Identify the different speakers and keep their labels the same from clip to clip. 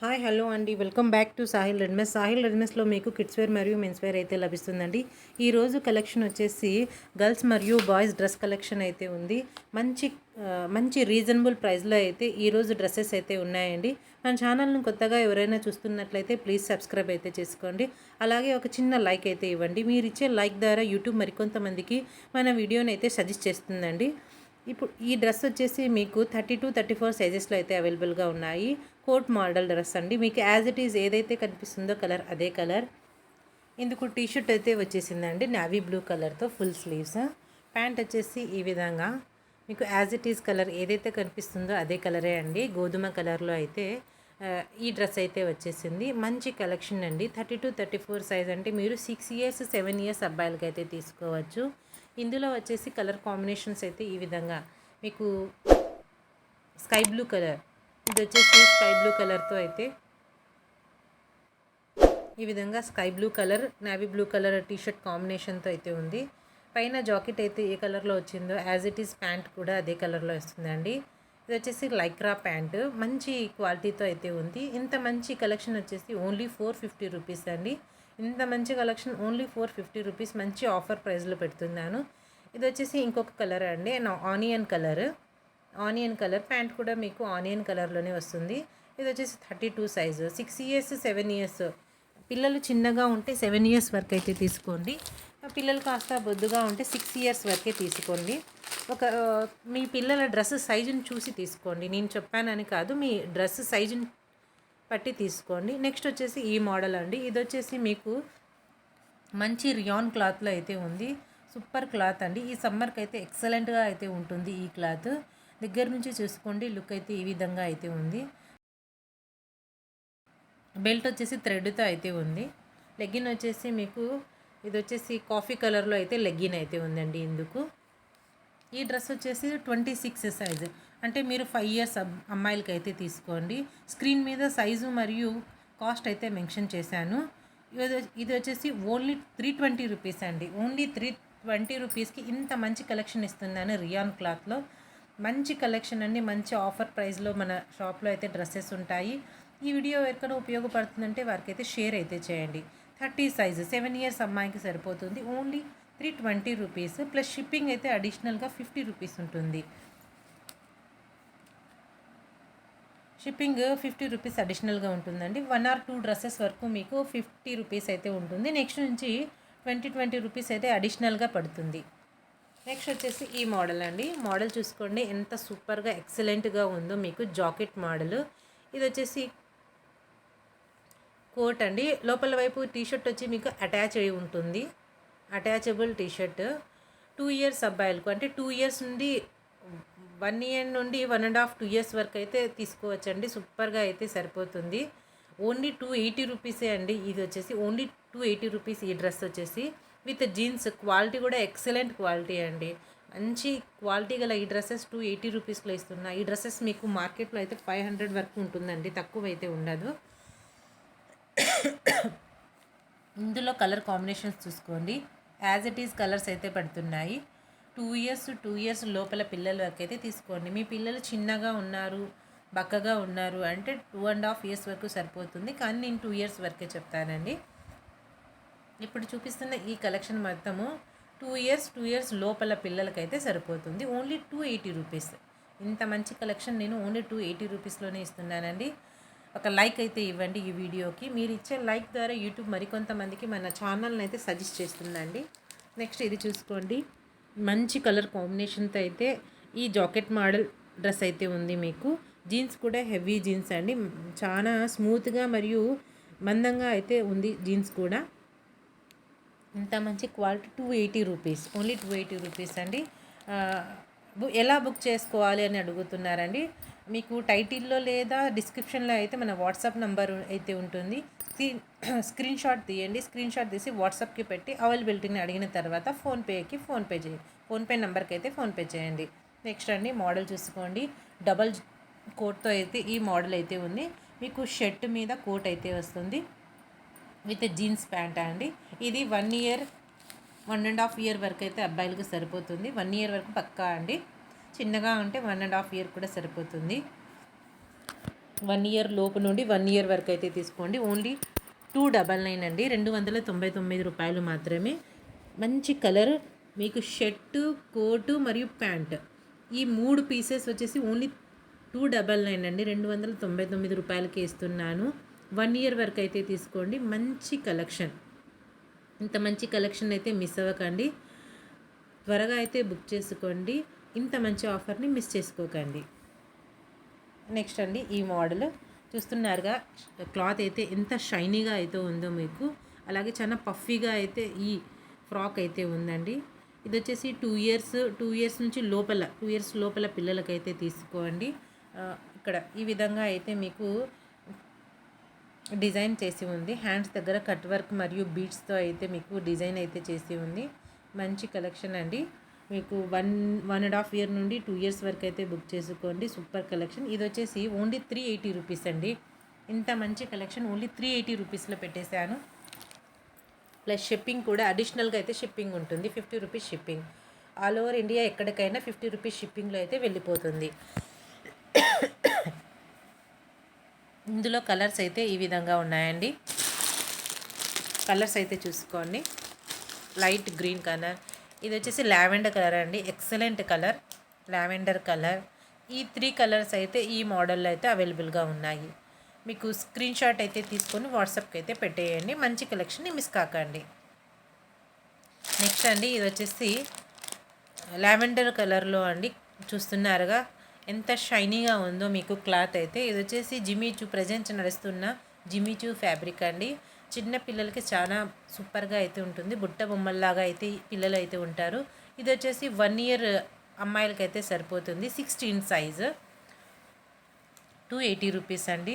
Speaker 1: Hi hello అండి. Welcome back to Sahil readymades Sahil రెడ్మెస్లో మీకు kids wear మరియు men's wear అయితే లభిస్తుందండి. ఈ రోజు కలెక్షన్ వచ్చేసి గర్ల్స్ మరియు బాయ్స్ డ్రెస్ కలెక్షన్ అయితే ఉంది. మంచి మంచి రీజనబుల్ ప్రైస్లో అయితే ఈరోజు డ్రెస్సెస్ అయితే ఉన్నాయండి. మన ఛానల్ని కొత్తగా ఎవరైనా చూస్తున్నట్లయితే ప్లీజ్ సబ్స్క్రైబ్ అయితే చేసుకోండి. అలాగే ఒక చిన్న లైక్ అయితే ఇవ్వండి. మీరు ఇచ్చే లైక్ ద్వారా యూట్యూబ్ మరికొంతమందికి మన వీడియోని అయితే సజెస్ట్ చేస్తుందండి. ఇప్పుడు ఈ డ్రెస్ వచ్చేసి మీకు థర్టీ టూ థర్టీ ఫోర్ సైజెస్లో అయితే అవైలబుల్గా ఉన్నాయి. కోట్ మోడల్ డ్రెస్ అండి. మీకు యాజ్ ఇట్ ఈజ్ ఏదైతే కనిపిస్తుందో కలర్ అదే కలర్ ఇందుకు టీ షర్ట్ అయితే వచ్చేసిందండి. నావీ బ్లూ కలర్తో ఫుల్ స్లీవ్స్ ప్యాంట్ వచ్చేసి ఈ విధంగా. మీకు యాజ్ ఇట్ ఈజ్ కలర్ ఏదైతే కనిపిస్తుందో అదే కలరే అండి. గోధుమ కలర్లో అయితే ఈ డ్రెస్ అయితే వచ్చేసింది. మంచి కలెక్షన్ అండి. Thirty two thirty four size అంటే మీరు సిక్స్ ఇయర్స్ సెవెన్ ఇయర్స్ అబ్బాయిలకైతే తీసుకోవచ్చు. ఇందులో వచ్చేసి కలర్ కాంబినేషన్స్ అయితే ఈ విధంగా. మీకు స్కై బ్లూ కలర్ ఇది వచ్చేసి స్కై బ్లూ కలర్తో అయితే ఈ విధంగా sky blue colour navy blue colour T shirt కాంబినేషన్తో అయితే ఉంది. పైన జాకెట్ అయితే ఏ కలర్లో వచ్చిందో యాజ్ ఇట్ ఈస్ ప్యాంట్ కూడా అదే కలర్లో వస్తుందండి. ఇది వచ్చేసి లైక్రా ప్యాంట్ మంచి క్వాలిటీతో అయితే ఉంది. ఇంత మంచి కలెక్షన్ వచ్చేసి ఓన్లీ ఫోర్ ఫిఫ్టీ రూపీస్ అండి. ఇంత మంచి collection only four fifty rupees మంచి ఆఫర్ ప్రైస్లో పెడుతున్నాను. ఇది వచ్చేసి ఇంకొక కలర్ అండి. నా onion colour. Onion colour pant కూడా మీకు ఆనియన్ కలర్లోనే వస్తుంది. ఇది వచ్చేసి thirty two size. Six years seven years. పిల్లలు చిన్నగా ఉంటే సెవెన్ ఇయర్స్ వరకు అయితే తీసుకోండి. పిల్లలు కాస్త బొద్దుగా ఉంటే సిక్స్ ఇయర్స్ వరకే తీసుకోండి. ఒక మీ పిల్లల డ్రెస్ సైజుని చూసి తీసుకోండి. నేను చెప్పానని కాదు మీ డ్రెస్ సైజుని పట్టి తీసుకోండి. నెక్స్ట్ వచ్చేసి ఈ మోడల్ అండి. ఇది వచ్చేసి మీకు మంచి రియాన్ క్లాత్లో అయితే ఉంది. సూపర్ క్లాత్ అండి. ఈ సమ్మర్కి అయితే ఎక్సలెంట్గా అయితే ఉంటుంది ఈ క్లాత్. దగ్గర నుంచి చూసుకోండి. లుక్ అయితే ఈ విధంగా అయితే ఉంది. బెల్ట్ వచ్చేసి థ్రెడ్తో అయితే ఉంది. లెగ్గిన్ వచ్చేసి మీకు ఇది వచ్చేసి కాఫీ కలర్లో అయితే లెగ్గిన్ అయితే ఉందండి ఇందుకు. ఈ డ్రెస్ వచ్చేసి ట్వంటీ సిక్స్ సైజ్. అంటే మీరు ఫైవ్ ఇయర్స్ అమ్మాయిలకి అయితే తీసుకోండి. స్క్రీన్ మీద సైజు మరియు కాస్ట్ అయితే మెన్షన్ చేశాను. ఇది ఇది వచ్చేసి ఓన్లీ త్రీ ట్వంటీ రూపీస్ అండి. ఓన్లీ త్రీ ట్వంటీ రూపీస్కి ఇంత మంచి కలెక్షన్ ఇస్తున్నాను రియాన్ క్లాత్లో మంచి కలెక్షన్ అండి. మంచి ఆఫర్ ప్రైస్లో మన షాప్లో అయితే డ్రెస్సెస్ ఉంటాయి. ఈ వీడియో ఎక్కడ ఉపయోగపడుతుందంటే వారికి అయితే షేర్ అయితే చేయండి. థర్టీ సైజు సెవెన్ ఇయర్స్ అమ్మాయికి సరిపోతుంది. Only three twenty rupees plus shipping అయితే అడిషనల్గా ఫిఫ్టీ రూపీస్ ఉంటుంది. షిప్పింగ్ ఫిఫ్టీ రూపీస్ అడిషనల్గా ఉంటుందండి. వన్ ఆర్ టూ డ్రెస్సెస్ వరకు మీకు ఫిఫ్టీ రూపీస్ అయితే ఉంటుంది. నెక్స్ట్ నుంచి ట్వంటీ ట్వంటీ రూపీస్ అయితే అడిషనల్గా పడుతుంది. నెక్స్ట్ వచ్చేసి ఈ మోడల్ అండి. మోడల్ చూసుకోండి. ఎంత సూపర్గా ఎక్సలెంట్గా ఉందో మీకు జాకెట్ మోడల్. ఇది వచ్చేసి కోట్ అండి. లోపల వైపు టీ షర్ట్ వచ్చి మీకు అటాచ్ అయి ఉంటుంది. Attachable T shirt two years అబ్బాయిలకు అంటే టూ ఇయర్స్ నుండి వన్ ఇయర్ నుండి one and half two years వరకు అయితే తీసుకోవచ్చండి. సూపర్గా అయితే సరిపోతుంది. ఓన్లీ టూ ఎయిటీ రూపీసే అండి. ఇది వచ్చేసి ఓన్లీ టూ ఎయిటీ రూపీస్ ఈ డ్రెస్ వచ్చేసి. విత్ జీన్స్ క్వాలిటీ కూడా ఎక్సలెంట్ క్వాలిటీ అండి. మంచి క్వాలిటీ గల ఈ డ్రెస్సెస్ టూ ఎయిటీ రూపీస్లో ఇస్తున్నా. ఈ డ్రెస్సెస్ మీకు మార్కెట్లో అయితే ఫైవ్ హండ్రెడ్ వరకు ఉంటుందండి. తక్కువ అయితే ఉండదు. ఇందులో కలర్ కాంబినేషన్స్ చూసుకోండి. యాజ్ ఇట్ ఈస్ కలర్స్ అయితే పడుతున్నాయి. టూ ఇయర్స్ టూ ఇయర్స్ లోపల పిల్లల వరకు అయితే తీసుకోండి. మీ పిల్లలు చిన్నగా ఉన్నారు బక్కగా ఉన్నారు అంటే టూ అండ్ హాఫ్ ఇయర్స్ వరకు సరిపోతుంది. కానీ నేను టూ ఇయర్స్ వరకే చెప్తానండి. ఇప్పుడు చూపిస్తున్న ఈ కలెక్షన్ మొత్తము టూ ఇయర్స్ టూ ఇయర్స్ లోపల పిల్లలకైతే సరిపోతుంది. Only two eighty rupees. ఇంత మంచి కలెక్షన్ నేను ఓన్లీ టూ ఎయిటీ రూపీస్లోనే ఇస్తున్నానండి. ఒక లైక్ అయితే ఇవ్వండి ఈ వీడియోకి. మీరు ఇచ్చే లైక్ ద్వారా యూట్యూబ్ మరికొంతమందికి మన ఛానల్ని అయితే సజెస్ట్ చేస్తుందండి. నెక్స్ట్ ఇది చూసుకోండి. మంచి కలర్ కాంబినేషన్తో అయితే ఈ జాకెట్ మోడల్ డ్రెస్ అయితే ఉంది మీకు. జీన్స్ కూడా హెవీ జీన్స్ అండి. చాలా స్మూత్గా మరియు మందంగా అయితే ఉంది జీన్స్ కూడా. ఇంత మంచి quality two eighty rupees only two eighty rupees అండి. బు- ఎలా బుక్ చేసుకోవాలి అని అడుగుతున్నారండి. మీకు టైటిల్లో లేదా డిస్క్రిప్షన్లో అయితే మన వాట్సాప్ నంబర్ అయితే ఉంటుంది. స్క్రీన్ షాట్ తీయండి. స్క్రీన్ షాట్ తీసి వాట్సాప్కి పెట్టి అవైలబిలిటీని అడిగిన తర్వాత ఫోన్పేకి ఫోన్పే చేయండి. ఫోన్పే నెంబర్కి అయితే ఫోన్పే చేయండి. నెక్స్ట్ అండి మోడల్ చూసుకోండి. డబల్ కోట్తో అయితే ఈ మోడల్ అయితే ఉంది. మీకు షర్ట్ మీద కోట్ అయితే వస్తుంది. విత్ జీన్స్ ప్యాంట్ అండి. ఇది one year one and half year వరకు అయితే అబ్బాయిలకు సరిపోతుంది. వన్ ఇయర్ వరకు పక్కా అండి. చిన్నగా ఉంటే వన్ అండ్ హాఫ్ ఇయర్ కూడా సరిపోతుంది. వన్ ఇయర్ లోపు నుండి వన్ ఇయర్ వరకు అయితే తీసుకోండి. ఓన్లీ టూ డబల్ నైన్ అండి. రెండు వందల తొంభై తొమ్మిది రూపాయలు మాత్రమే. మంచి కలర్ మీకు షర్టు కోటు మరియు ప్యాంట్ ఈ మూడు పీసెస్ వచ్చేసి ఓన్లీ టూ డబల్ నైన్ అండి. రెండు వందల తొంభై తొమ్మిది రూపాయలకి ఇస్తున్నాను. వన్ ఇయర్ వరకు అయితే తీసుకోండి. మంచి కలెక్షన్ ఇంత మంచి కలెక్షన్ అయితే మిస్ అవ్వకండి. త్వరగా అయితే బుక్ చేసుకోండి. ఇంత మంచి ఆఫర్ని మిస్ చేసుకోకండి. నెక్స్ట్ అండి ఈ మోడల్. చూస్తున్నారుగా క్లాత్ అయితే ఎంత షైనీగా అయితే ఉందో మీకు. అలాగే చాలా పఫీగా అయితే ఈ ఫ్రాక్ అయితే ఉందండి. ఇది వచ్చేసి టూ ఇయర్స్ టూ ఇయర్స్ నుంచి లోపల టూ ఇయర్స్ లోపల పిల్లలకైతే తీసుకోండి. ఇక్కడ ఈ విధంగా అయితే మీకు డిజైన్ చేసి ఉంది. హ్యాండ్స్ దగ్గర కట్ వర్క్ మరియు బీడ్స్తో అయితే మీకు డిజైన్ అయితే చేసి ఉంది. మంచి కలెక్షన్ అండి. మీకు one one and half year నుండి టూ ఇయర్స్ వరకు అయితే బుక్ చేసుకోండి. సూపర్ కలెక్షన్ ఇది వచ్చేసి ఓన్లీ త్రీ ఎయిటీ రూపీస్ అండి. ఇంత మంచి కలెక్షన్ ఓన్లీ త్రీ ఎయిటీ రూపీస్లో పెట్టేశాను. ప్లస్ షిప్పింగ్ కూడా అడిషనల్గా అయితే షిప్పింగ్ ఉంటుంది. Fifty rupees shipping all over India ఎక్కడికైనా ఫిఫ్టీ రూపీస్ షిప్పింగ్లో అయితే వెళ్ళిపోతుంది. ఇందులో కలర్స్ అయితే ఈ విధంగా ఉన్నాయండి. కలర్స్ అయితే చూసుకోండి. లైట్ గ్రీన్ కలర్ ఇది వచ్చేసి లావెండర్ కలర్ అండి. Excellent colour. Lavender colour. ఈ త్రీ కలర్స్ అయితే ఈ మోడల్లో అయితే అవైలబుల్గా ఉన్నాయి. మీకు స్క్రీన్ షాట్ అయితే తీసుకొని వాట్సాప్కి అయితే పెట్టేయండి. మంచి కలెక్షన్ని మిస్ కాకండి. నెక్స్ట్ అండి ఇది వచ్చేసి లావెండర్ కలర్లో అండి. చూస్తున్నారుగా ఎంత షైనీగా ఉందో మీకు క్లాత్ అయితే. ఇది వచ్చేసి జిమీచూ ప్రజెంట్ నడుస్తున్న జిమీచూ ఫ్యాబ్రిక్ అండి. చిన్న పిల్లలకి చాలా సూపర్గా అయితే ఉంటుంది. బుట్ట బొమ్మల్లాగా అయితే పిల్లలు అయితే ఉంటారు. ఇది వచ్చేసి వన్ ఇయర్ అమ్మాయిలకి అయితే సరిపోతుంది. Sixteen size. Two eighty rupees అండి.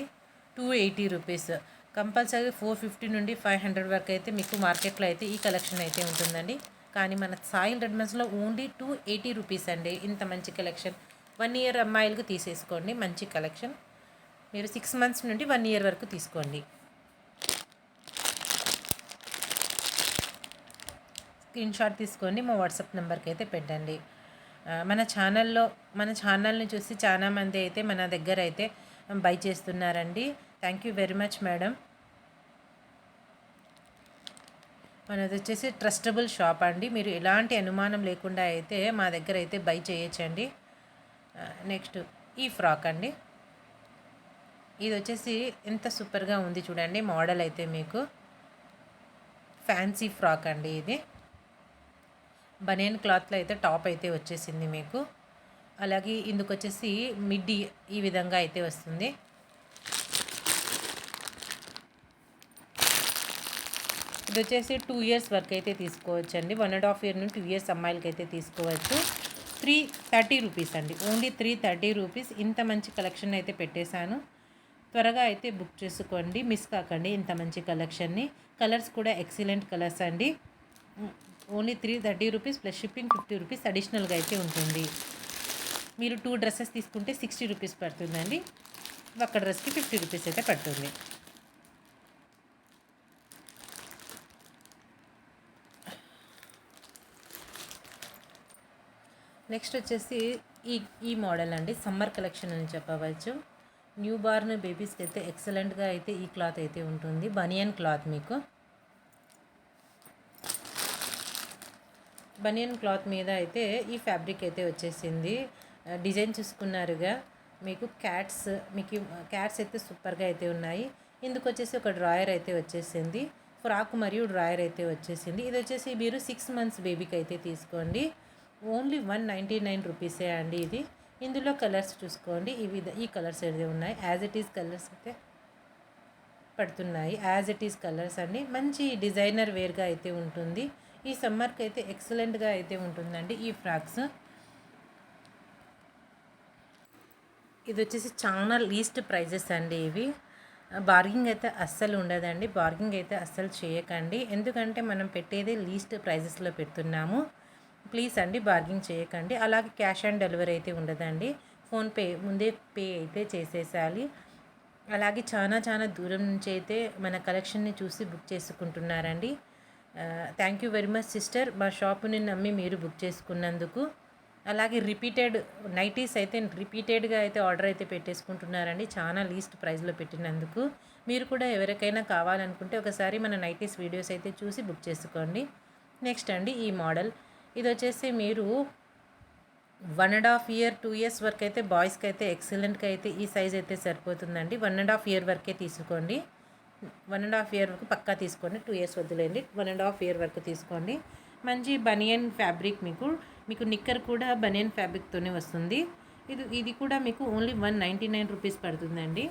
Speaker 1: Two eighty rupees. Compulsory four fifty నుండి ఫైవ్ హండ్రెడ్ వరకు అయితే మీకు మార్కెట్లో అయితే ఈ కలెక్షన్ అయితే ఉంటుందండి. కానీ మన సాయిల్ రెడ్మెన్స్లో ఓన్లీ టూ ఎయిటీ రూపీస్ అండి. ఇంత మంచి కలెక్షన్. వన్ ఇయర్ అమ్మాయిలకు తీసేసుకోండి. మంచి కలెక్షన్. మీరు సిక్స్ మంత్స్ నుండి వన్ ఇయర్ వరకు తీసుకోండి. స్క్రీన్ షాట్ తీసుకొని మా వాట్సాప్ నెంబర్కి అయితే పెట్టండి. మన ఛానల్లో మన ఛానల్ని చూసి చాలా మంది అయితే మన దగ్గర అయితే బై చేస్తున్నారండి. Thank you very much madam మనది వచ్చేసి ట్రస్టబుల్ షాప్ అండి. మీరు ఎలాంటి అనుమానం లేకుండా అయితే మా దగ్గర అయితే బై చేయొచ్చండి. నెక్స్ట్ ఈ ఫ్రాక్ అండి. ఇది వచ్చేసి ఎంత సూపర్గా ఉంది చూడండి మోడల్ అయితే మీకు. ఫ్యాన్సీ ఫ్రాక్ అండి ఇది. బనియన్ క్లాత్లో అయితే టాప్ అయితే వచ్చేసింది మీకు. అలాగే ఇందుకు వచ్చేసి మిడ్డీ ఈ విధంగా అయితే వస్తుంది. ఇది వచ్చేసి టూ ఇయర్స్ వరకు అయితే తీసుకోవచ్చు అండి వన్ అండ్ హాఫ్ ఇయర్ నుండి టూ ఇయర్స్ అమ్మాయిలకి అయితే తీసుకోవచ్చు. త్రీ థర్టీ రూపీస్ అండి. Only three thirty rupees. ఇంత మంచి కలెక్షన్ అయితే పెట్టేశాను. త్వరగా అయితే బుక్ చేసుకోండి. మిస్ కాకండి ఇంత మంచి కలెక్షన్ని. కలర్స్ కూడా ఎక్సలెంట్ కలర్స్ అండి. Only three thirty rupees plus shipping fifty rupees అడిషనల్గా అయితే ఉంటుంది. మీరు టూ డ్రెస్సెస్ తీసుకుంటే సిక్స్టీ రూపీస్ పడుతుందండి. ఒక్క డ్రెస్కి ఫిఫ్టీ రూపీస్ అయితే పడుతుంది. నెక్స్ట్ వచ్చేసి ఈ ఈ మోడల్ అండి. సమ్మర్ కలెక్షన్ అని చెప్పవచ్చు. న్యూ బార్న్ బేబీస్కి అయితే ఎక్సలెంట్గా అయితే ఈ క్లాత్ అయితే ఉంటుంది. బనియన్ క్లాత్ మీకు. బనియన్ క్లాత్ మీద అయితే ఈ ఫ్యాబ్రిక్ అయితే వచ్చేసింది. డిజైన్ చూసుకున్నారుగా. మీకు క్యాట్స్ మీకు క్యాట్స్ అయితే సూపర్గా అయితే ఉన్నాయి. ఇందుకు వచ్చేసి ఒక డ్రాయర్ అయితే వచ్చేసింది. ఫ్రాక్ మరియు డ్రాయర్ అయితే వచ్చేసింది. ఇది వచ్చేసి మీరు సిక్స్ మంత్స్ బేబీకి అయితే తీసుకోండి. ఓన్లీ వన్ నైంటీ నైన్ రూపీసే అండి ఇది. ఇందులో కలర్స్ చూసుకోండి. ఈ విధ ఈ కలర్స్ అయితే ఉన్నాయి. యాజ్ ఇట్ ఈస్ కలర్స్ అయితే పడుతున్నాయి. యాజ్ ఇట్ ఈస్ కలర్స్ అండి. మంచి డిజైనర్ వేర్గా అయితే ఉంటుంది. ఈ సమ్మర్కి అయితే ఎక్సలెంట్గా అయితే ఉంటుందండి ఈ ఫ్రాక్స్. ఇది వచ్చేసి చాలా లీస్ట్ ప్రైజెస్ అండి ఇవి. బార్గింగ్ అయితే అస్సలు ఉండదండి. బార్గింగ్ అయితే అస్సలు చేయకండి. ఎందుకంటే మనం పెట్టేది లీస్ట్ ప్రైజెస్లో పెడుతున్నాము. ప్లీజ్ అండి బార్గింగ్ చేయకండి. అలాగే క్యాష్ ఆన్ డెలివరీ అయితే ఉండదండి. ఫోన్పే ముందే పే అయితే చేసేసాలి. అలాగే చాలా చాలా దూరం నుంచి అయితే మన కలెక్షన్ని చూసి book చేసుకుంటున్నారండి. Thank you very much sister మా షాపుని నమ్మి మీరు బుక్ చేసుకున్నందుకు. అలాగే రిపీటెడ్ నైటీస్ అయితే రిపీటెడ్గా అయితే ఆర్డర్ అయితే పెట్టేసుకుంటున్నారండి. చాలా లీస్ట్ ప్రైస్లో పెట్టినందుకు. మీరు కూడా ఎవరికైనా కావాలనుకుంటే ఒకసారి మన నైటీస్ వీడియోస్ అయితే చూసి బుక్ చేసుకోండి. నెక్స్ట్ అండి ఈ మోడల్ ఇది వచ్చేసి మీరు one and half year two years వరకు అయితే బాయ్స్కి అయితే ఎక్సలెంట్గా అయితే ఈ సైజ్ అయితే సరిపోతుందండి. వన్ అండ్ హాఫ్ ఇయర్ వరకే తీసుకోండి. వన్ అండ్ హాఫ్ ఇయర్ వరకు పక్కా తీసుకోండి. టూ ఇయర్స్ వద్దులేండి. వన్ అండ్ హాఫ్ ఇయర్ వరకు తీసుకోండి. మంచి బనియన్ ఫ్యాబ్రిక్ మీకు మీకు నిక్కర్ కూడా బనియన్ ఫ్యాబ్రిక్తోనే వస్తుంది. ఇది ఇది కూడా మీకు only one ninety nine rupees పడుతుందండి.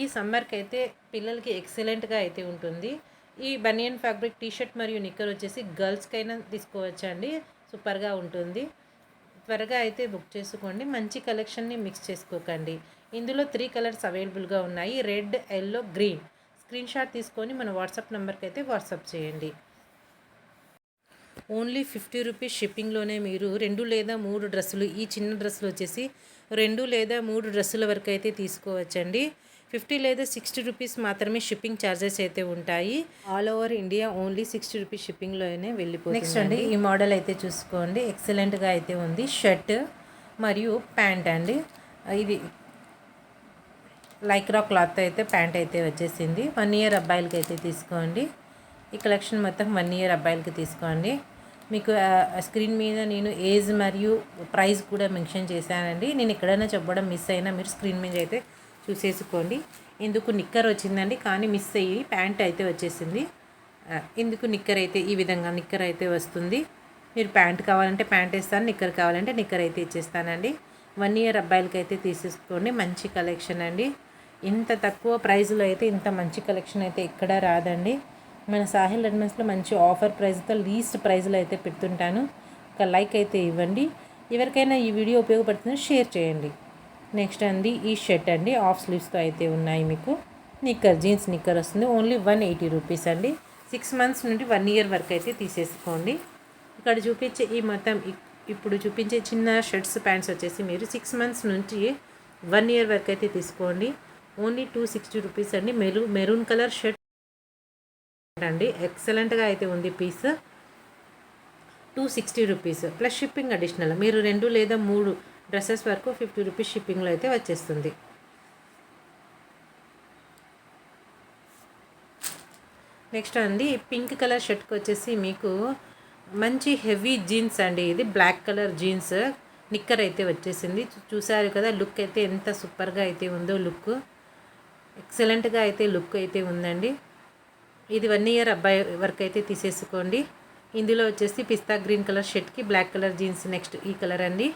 Speaker 1: ఈ సమ్మర్కి అయితే పిల్లలకి ఎక్సలెంట్గా అయితే ఉంటుంది. ఈ బనియన్ ఫ్యాబ్రిక్ టీషర్ట్ మరియు నిక్కర్ వచ్చేసి గర్ల్స్కైనా తీసుకోవచ్చండి. సూపర్గా ఉంటుంది. త్వరగా అయితే బుక్ చేసుకోండి. మంచి కలెక్షన్ని మిక్స్ చేసుకోకండి. ఇందులో త్రీ కలర్స్ అవైలబుల్గా ఉన్నాయి. Red yellow green. Screen shot తీసుకొని మన వాట్సాప్ నెంబర్కి అయితే వాట్సాప్ చేయండి. ఓన్లీ ఫిఫ్టీ రూపీస్ షిప్పింగ్లోనే మీరు రెండు లేదా మూడు డ్రెస్సులు ఈ చిన్న డ్రెస్సులు వచ్చేసి రెండు లేదా మూడు డ్రెస్సుల వరకు అయితే తీసుకోవచ్చండి. ఫిఫ్టీ లేదా సిక్స్టీ రూపీస్ మాత్రమే షిప్పింగ్ ఛార్జెస్ అయితే ఉంటాయి. All over India only sixty rupees షిప్పింగ్లోనే వెళ్ళిపోతుంది నెక్స్ట్ అండి ఈ మోడల్ అయితే చూసుకోండి. ఎక్సలెంట్గా అయితే ఉంది. షర్ట్ మరియు ప్యాంట్ అండి. ఇది లైక్రా క్లాత్ అయితే ప్యాంట్ అయితే వచ్చేసింది. వన్ ఇయర్ అబ్బాయిలకి అయితే తీసుకోండి. ఈ కలెక్షన్ మొత్తం వన్ ఇయర్ అబ్బాయిలకి తీసుకోండి. మీకు స్క్రీన్ మీద నేను ఏజ్ మరియు ప్రైస్ కూడా మెన్షన్ చేశానండి. నేను ఎక్కడైనా చెప్పడం మిస్ అయినా మీరు స్క్రీన్ మీద అయితే చూసేసుకోండి. ఇందుకు నిక్కర్ వచ్చిందండి కానీ మిస్ అయ్యి ప్యాంట్ అయితే వచ్చేసింది. ఇందుకు నిక్కర్ అయితే ఈ విధంగా నిక్కర్ అయితే వస్తుంది. మీరు ప్యాంట్ కావాలంటే ప్యాంట్ వేస్తాను నిక్కర్ కావాలంటే నిక్కర్ అయితే ఇచ్చేస్తానండి. వన్ ఇయర్ అబ్బాయిలకి అయితే తీసేసుకోండి. మంచి కలెక్షన్ అండి. ఇంత తక్కువ ప్రైస్లో అయితే ఇంత మంచి కలెక్షన్ అయితే ఎక్కడా రాదండి. మన సాహిల్ రెడ్మన్స్లో మంచి ఆఫర్ ప్రైస్తో లీస్ట్ ప్రైస్లో అయితే పెడుతుంటాను. ఒక లైక్ అయితే ఇవ్వండి. ఎవరికైనా ఈ వీడియో ఉపయోగపడుతుందో షేర్ చేయండి. నెక్స్ట్ అండి ఈ షర్ట్ అండి. ఆఫ్ స్లీవ్స్తో అయితే ఉన్నాయి మీకు. నిక్కర్ జీన్స్ నిక్కర్ వస్తుంది. ఓన్లీ వన్ ఎయిటీ రూపీస్ అండి. సిక్స్ మంత్స్ నుండి వన్ ఇయర్ వరకు అయితే తీసేసుకోండి. ఇక్కడ చూపించే ఈ మొత్తం ఇప్పుడు చూపించే చిన్న షర్ట్స్ ప్యాంట్స్ వచ్చేసి మీరు సిక్స్ మంత్స్ నుంచి వన్ ఇయర్ వరకు అయితే తీసుకోండి. ఓన్లీ టూ సిక్స్టీ రూపీస్ అండి. మెరూ మెరూన్ కలర్ షర్ట్ అండి. ఎక్సలెంట్గా అయితే ఉంది piece. Two sixty rupees. Plus shipping additional మీరు రెండు లేదా మూడు డ్రెస్సెస్ వరకు ఫిఫ్టీ రూపీస్ షిప్పింగ్లో అయితే వచ్చేస్తుంది. నెక్స్ట్ అండి పింక్ కలర్ షర్ట్కి వచ్చేసి మీకు మంచి హెవీ జీన్స్ అండి ఇది. బ్లాక్ కలర్ జీన్స్ నిక్కర్ అయితే వచ్చేసింది. చూసారు కదా లుక్ అయితే ఎంత సూపర్గా అయితే ఉందో లుక్ ఎక్సలెంట్గా అయితే లుక్ అయితే ఉందండి. ఇది వన్ ఇయర్ అబ్బాయి వరకు అయితే తీసేసుకోండి. ఇందులో వచ్చేసి పిస్తా గ్రీన్ కలర్ షర్ట్కి బ్లాక్ కలర్ జీన్స్ నెక్స్ట్ ఈ కలర్ అండి.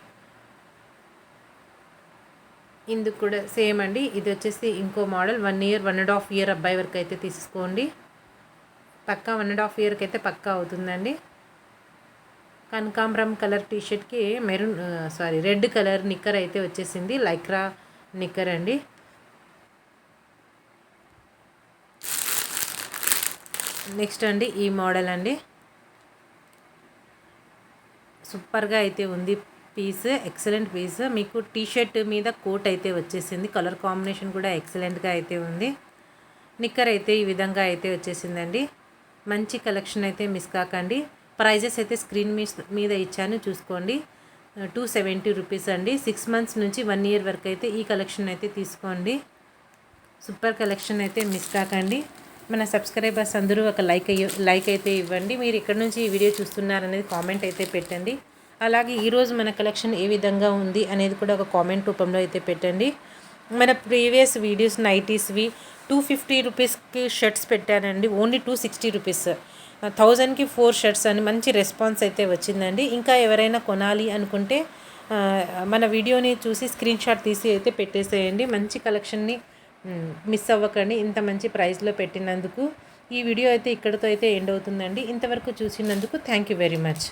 Speaker 1: ఇందుకు కూడా సేమ్ అండి. ఇది వచ్చేసి ఇంకో model one year one and half year అబ్బాయి వరకు అయితే తీసుకోండి. పక్కా వన్ అండ్ హాఫ్ ఇయర్కి అయితే పక్కా అవుతుందండి. కనకాంబరం colour టీషర్ట్కి maroon sorry red colour knicker అయితే వచ్చేసింది. లైక్రా నిక్కర్ అండి. నెక్స్ట్ అండి ఈ మోడల్ అండి. సూపర్గా అయితే ఉంది పీస్ ఎక్సలెంట్ పీస్. మీకు టీ షర్ట్ మీద కోట్ అయితే వచ్చేసింది. కలర్ కాంబినేషన్ కూడా ఎక్సలెంట్గా అయితే ఉంది. నిక్కర్ అయితే ఈ విధంగా అయితే వచ్చేసిందండి. మంచి కలెక్షన్ అయితే మిస్ కాకండి. ప్రైజెస్ అయితే స్క్రీన్ మీద ఇచ్చాను చూసుకోండి. టూ సెవెంటీ రూపీస్ అండి. సిక్స్ మంత్స్ నుంచి వన్ ఇయర్ వరకు అయితే ఈ కలెక్షన్ అయితే తీసుకోండి. సూపర్ కలెక్షన్ అయితే మిస్ కాకండి. మన సబ్స్క్రైబర్స్ అందరూ ఒక లైక్ అయ్యి లైక్ అయితే ఇవ్వండి. మీరు ఇక్కడ నుంచి ఈ వీడియో చూస్తున్నారనేది కామెంట్ అయితే పెట్టండి. అలాగే ఈరోజు మన కలెక్షన్ ఏ విధంగా ఉంది అనేది కూడా ఒక కామెంట్ రూపంలో అయితే పెట్టండి. మన ప్రీవియస్ వీడియోస్ నైటీస్వి టూ ఫిఫ్టీ రూపీస్కి షర్ట్స్ పెట్టానండి. Only two sixty rupees. థౌజండ్కి ఫోర్ షర్ట్స్ అని మంచి రెస్పాన్స్ అయితే వచ్చిందండి. ఇంకా ఎవరైనా కొనాలి అనుకుంటే మన వీడియోని చూసి స్క్రీన్ షాట్ తీసి అయితే పెట్టేసేయండి. మంచి కలెక్షన్ని మిస్ అవ్వకండి. ఇంత మంచి ప్రైస్లో పెట్టినందుకు ఈ వీడియో అయితే ఇక్కడితో అయితే ఎండ్ అవుతుందండి. ఇంతవరకు చూసినందుకు థ్యాంక్ యూ వెరీ మచ్